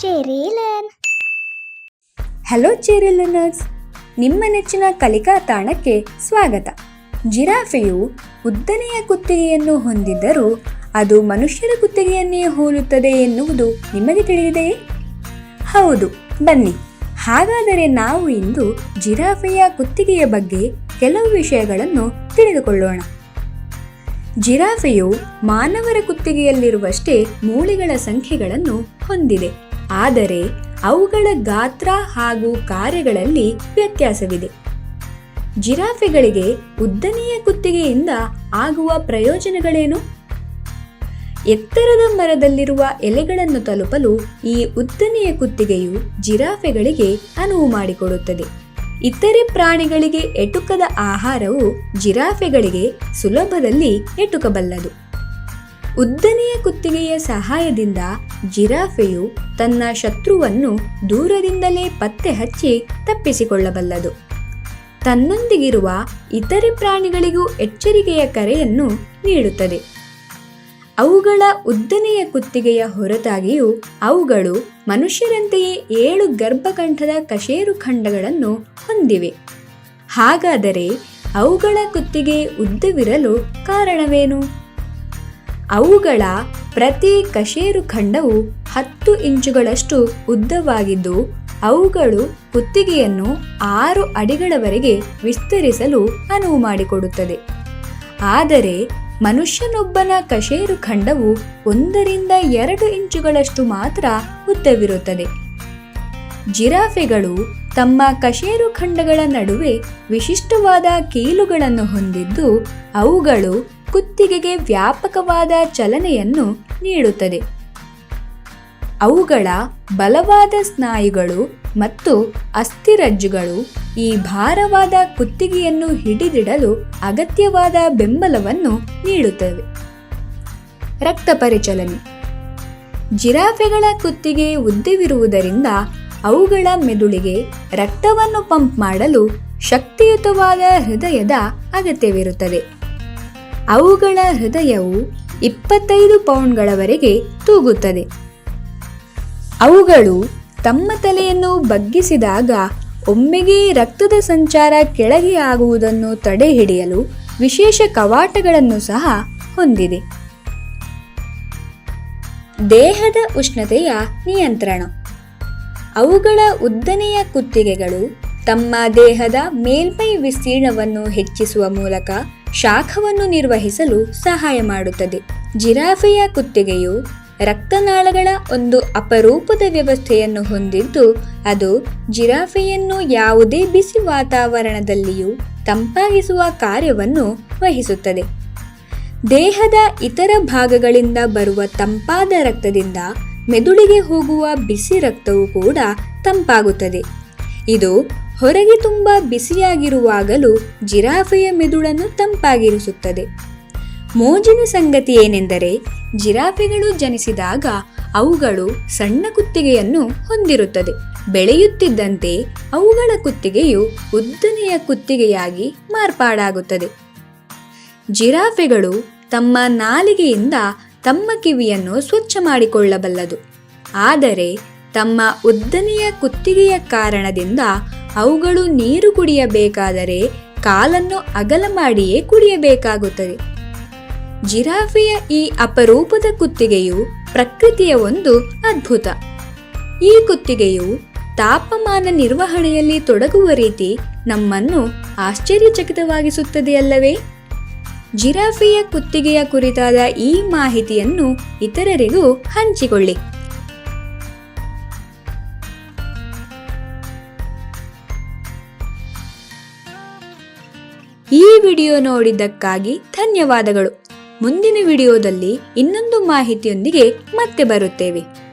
ಚೆರಿಲನ್ hello cherry learners ನಿಮ್ಮ ನೆಚ್ಚಿನ ಕಲಿಕಾ ತಾಣಕ್ಕೆ ಸ್ವಾಗತ. ಜಿರಾಫೆಯು ಉದ್ದನೆಯ ಕುತ್ತಿಗೆಯನ್ನು ಹೊಂದಿದ್ದರೂ ಅದು ಮನುಷ್ಯರ ಕುತ್ತಿಗೆಯನ್ನೇ ಹೋಲುತ್ತದೆ ಎನ್ನುವುದು ನಿಮಗೆ ತಿಳಿದಿದೆಯೇ? ಹೌದು, ಬನ್ನಿ. ಹಾಗಾದರೆ ನಾವು ಇಂದು ಜಿರಾಫೆಯ ಕುತ್ತಿಗೆಯ ಬಗ್ಗೆ ಕೆಲವು ವಿಷಯಗಳನ್ನು ತಿಳಿದುಕೊಳ್ಳೋಣ. ಜಿರಾಫೆಯು ಮಾನವರ ಕುತ್ತಿಗೆಯಲ್ಲಿರುವಷ್ಟೇ ಮೂಳೆಗಳ ಸಂಖ್ಯೆಗಳನ್ನು ಹೊಂದಿದೆ. ಆದರೆ ಅವುಗಳ ಗಾತ್ರ ಹಾಗೂ ಕಾರ್ಯಗಳಲ್ಲಿ ವ್ಯತ್ಯಾಸವಿದೆ. ಜಿರಾಫೆಗಳಿಗೆ ಉದ್ದನೆಯ ಕುತ್ತಿಗೆಯಿಂದ ಆಗುವ ಪ್ರಯೋಜನಗಳೇನು? ಎತ್ತರದ ಮರದಲ್ಲಿರುವ ಎಲೆಗಳನ್ನು ತಲುಪಲು ಈ ಉದ್ದನೆಯ ಕುತ್ತಿಗೆಯು ಜಿರಾಫೆಗಳಿಗೆ ಅನುವು ಮಾಡಿಕೊಡುತ್ತದೆ. ಇತರೆ ಪ್ರಾಣಿಗಳಿಗೆ ಎಟುಕದ ಆಹಾರವು ಜಿರಾಫೆಗಳಿಗೆ ಸುಲಭದಲ್ಲಿ ಎಟುಕಬಲ್ಲದು. ಉದ್ದನೆಯ ಕುತ್ತಿಗೆಯ ಸಹಾಯದಿಂದ ಜಿರಾಫೆಯು ತನ್ನ ಶತ್ರುವನ್ನು ದೂರದಿಂದಲೇ ಪತ್ತೆ ಹಚ್ಚಿ ತಪ್ಪಿಸಿಕೊಳ್ಳಬಲ್ಲದು. ತನ್ನೊಂದಿಗಿರುವ ಇತರೆ ಪ್ರಾಣಿಗಳಿಗೂ ಎಚ್ಚರಿಕೆಯ ಕರೆಯನ್ನು ನೀಡುತ್ತದೆ. ಅವುಗಳ ಉದ್ದನೆಯ ಕುತ್ತಿಗೆಯ ಹೊರತಾಗಿಯೂ ಅವುಗಳು ಮನುಷ್ಯರಂತೆಯೇ ಏಳು ಗರ್ಭಕಂಠದ ಕಶೇರು ಖಂಡಗಳನ್ನು ಹೊಂದಿವೆ. ಹಾಗಾದರೆ ಅವುಗಳ ಕುತ್ತಿಗೆ ಉದ್ದವಿರಲು ಕಾರಣವೇನು? ಅವುಗಳ ಪ್ರತಿ ಕಶೇರು ಖಂಡವು ಹತ್ತು ಇಂಚುಗಳಷ್ಟು ಉದ್ದವಾಗಿದ್ದು, ಅವುಗಳು ಕುತ್ತಿಗೆಯನ್ನು ಆರು ಅಡಿಗಳವರೆಗೆ ವಿಸ್ತರಿಸಲು ಅನುವು ಮಾಡಿಕೊಡುತ್ತದೆ. ಆದರೆ, ಮನುಷ್ಯನೊಬ್ಬನ ಕಶೇರು ಖಂಡವು ಒಂದರಿಂದ ಎರಡು ಇಂಚುಗಳಷ್ಟು ಮಾತ್ರ ಉದ್ದವಿರುತ್ತದೆ. ಜಿರಾಫೆಗಳು ತಮ್ಮ ಕಶೇರು ಖಂಡಗಳ ನಡುವೆ ವಿಶಿಷ್ಟವಾದ ಕೀಲುಗಳನ್ನು ಹೊಂದಿದ್ದು, ಅವುಗಳು ಕುತ್ತಿಗೆಗೆ ವ್ಯಾಪಕವಾದ ಚಲನೆಯನ್ನು ನೀಡುತ್ತದೆ. ಅವುಗಳ ಬಲವಾದ ಸ್ನಾಯುಗಳು ಮತ್ತು ಅಸ್ಥಿರಜ್ಜುಗಳು ಈ ಭಾರವಾದ ಕುತ್ತಿಗೆಯನ್ನು ಹಿಡಿದಿಡಲು ಅಗತ್ಯವಾದ ಬೆಂಬಲವನ್ನು ನೀಡುತ್ತವೆ. ರಕ್ತ ಪರಿಚಲನೆ. ಜಿರಾಫೆಗಳ ಕುತ್ತಿಗೆ ಉದ್ದವಿರುವುದರಿಂದ ಅವುಗಳ ಮೆದುಳಿಗೆ ರಕ್ತವನ್ನು ಪಂಪ್ ಮಾಡಲು ಶಕ್ತಿಯುತವಾದ ಹೃದಯದ ಅಗತ್ಯವಿರುತ್ತದೆ. ಅವುಗಳ ಹೃದಯವು ಇಪ್ಪತ್ತೈದು ಪೌಂಡ್ಗಳವರೆಗೆ ತೂಗುತ್ತದೆ. ಅವುಗಳು ತಮ್ಮ ತಲೆಯನ್ನು ಬಗ್ಗಿಸಿದಾಗ ಒಮ್ಮೆಗೆ ರಕ್ತದ ಸಂಚಾರ ಕೆಳಗೆ ಆಗುವುದನ್ನು ತಡೆಹಿಡಿಯಲು ವಿಶೇಷ ಕವಾಟಗಳನ್ನು ಸಹ ಹೊಂದಿದೆ. ದೇಹದ ಉಷ್ಣತೆಯ ನಿಯಂತ್ರಣ. ಅವುಗಳ ಉದ್ದನೆಯ ಕುತ್ತಿಗೆಗಳು ತಮ್ಮ ದೇಹದ ಮೇಲ್ಮೈ ವಿಸ್ತೀರ್ಣವನ್ನು ಹೆಚ್ಚಿಸುವ ಮೂಲಕ ಶಾಖವನ್ನು ನಿರ್ವಹಿಸಲು ಸಹಾಯ ಮಾಡುತ್ತದೆ. ಜಿರಾಫೆಯ ಕುತ್ತಿಗೆಯು ರಕ್ತನಾಳಗಳ ಒಂದು ಅಪರೂಪದ ವ್ಯವಸ್ಥೆಯನ್ನು ಹೊಂದಿದ್ದು, ಅದು ಜಿರಾಫೆಯನ್ನು ಯಾವುದೇ ಬಿಸಿ ವಾತಾವರಣದಲ್ಲಿಯೂ ತಂಪಾಗಿಸುವ ಕಾರ್ಯವನ್ನು ವಹಿಸುತ್ತದೆ. ದೇಹದ ಇತರ ಭಾಗಗಳಿಂದ ಬರುವ ತಂಪಾದ ರಕ್ತದಿಂದ ಮೆದುಳಿಗೆ ಹೋಗುವ ಬಿಸಿ ರಕ್ತವು ಕೂಡ ತಂಪಾಗುತ್ತದೆ. ಇದು ಹೊರಗೆ ತುಂಬ ಬಿಸಿಯಾಗಿರುವಾಗಲೂ ಜಿರಾಫೆಯ ಮೆದುಳನ್ನು ತಂಪಾಗಿರಿಸುತ್ತದೆ. ಮೋಜಿನ ಸಂಗತಿ ಏನೆಂದರೆ ಜಿರಾಫೆಗಳು ಜನಿಸಿದಾಗ ಅವುಗಳು ಸಣ್ಣ ಕುತ್ತಿಗೆಯನ್ನು ಹೊಂದಿರುತ್ತದೆ. ಬೆಳೆಯುತ್ತಿದ್ದಂತೆ ಅವುಗಳ ಕುತ್ತಿಗೆಯು ಉದ್ದನೆಯ ಕುತ್ತಿಗೆಯಾಗಿ ಮಾರ್ಪಾಡಾಗುತ್ತದೆ. ಜಿರಾಫೆಗಳು ತಮ್ಮ ನಾಲಿಗೆಯಿಂದ ತಮ್ಮ ಕಿವಿಯನ್ನು ಸ್ವಚ್ಛ ಮಾಡಿಕೊಳ್ಳಬಲ್ಲದು. ಆದರೆ ತಮ್ಮ ಉದ್ದನೆಯ ಕುತ್ತಿಗೆಯ ಕಾರಣದಿಂದ ಅವುಗಳು ನೀರು ಕುಡಿಯಬೇಕಾದರೆ ಕಾಲನ್ನು ಅಗಲ ಮಾಡಿಯೇ ಕುಡಿಯಬೇಕಾಗುತ್ತದೆ. ಜಿರಾಫೆಯ ಈ ಅಪರೂಪದ ಕುತ್ತಿಗೆಯು ಪ್ರಕೃತಿಯ ಒಂದು ಅದ್ಭುತ. ಈ ಕುತ್ತಿಗೆಯು ತಾಪಮಾನ ನಿರ್ವಹಣೆಯಲ್ಲಿ ತೊಡಗುವ ರೀತಿ ನಮ್ಮನ್ನು ಆಶ್ಚರ್ಯಚಕಿತವಾಗಿಸುತ್ತದೆಯಲ್ಲವೇ? ಜಿರಾಫೆಯ ಕುತ್ತಿಗೆಯ ಕುರಿತಾದ ಈ ಮಾಹಿತಿಯನ್ನು ಇತರರಿಗೂ ಹಂಚಿಕೊಳ್ಳಿ. ಈ ವಿಡಿಯೋ ನೋಡಿದ್ದಕ್ಕಾಗಿ ಧನ್ಯವಾದಗಳು. ಮುಂದಿನ ವಿಡಿಯೋದಲ್ಲಿ ಇನ್ನೊಂದು ಮಾಹಿತಿಯೊಂದಿಗೆ ಮತ್ತೆ ಬರುತ್ತೇವೆ.